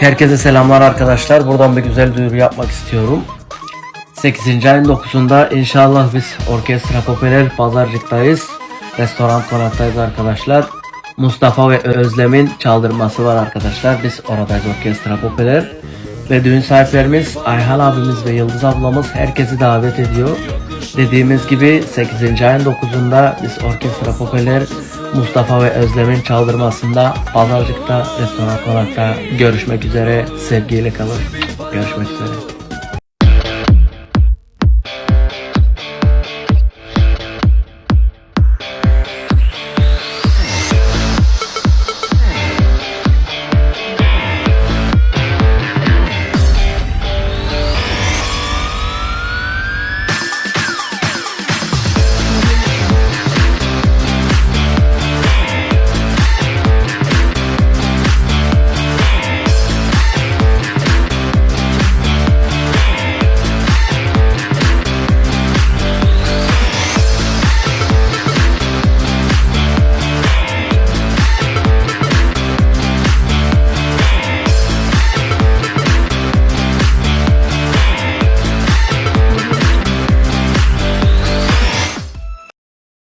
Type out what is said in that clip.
Herkese selamlar arkadaşlar. Buradan bir güzel duyuru yapmak istiyorum. 8. ayın 9'unda inşallah biz Orkestra Popüler Pazarcık'tayız. Restoran konaktayız arkadaşlar. Mustafa ve Özlem'in çaldırması var arkadaşlar. Biz oradayız Orkestra Popüler. Ve düğün sahiplerimiz Ayhan abimiz ve Yıldız ablamız herkesi davet ediyor. Dediğimiz gibi 8. ayın 9'unda biz Orkestra Popüler Mustafa ve Özlem'in çaldırmasında Pazarcık'ta Restoran Konak'ta görüşmek üzere. Sevgiyle kalın. Görüşmek üzere.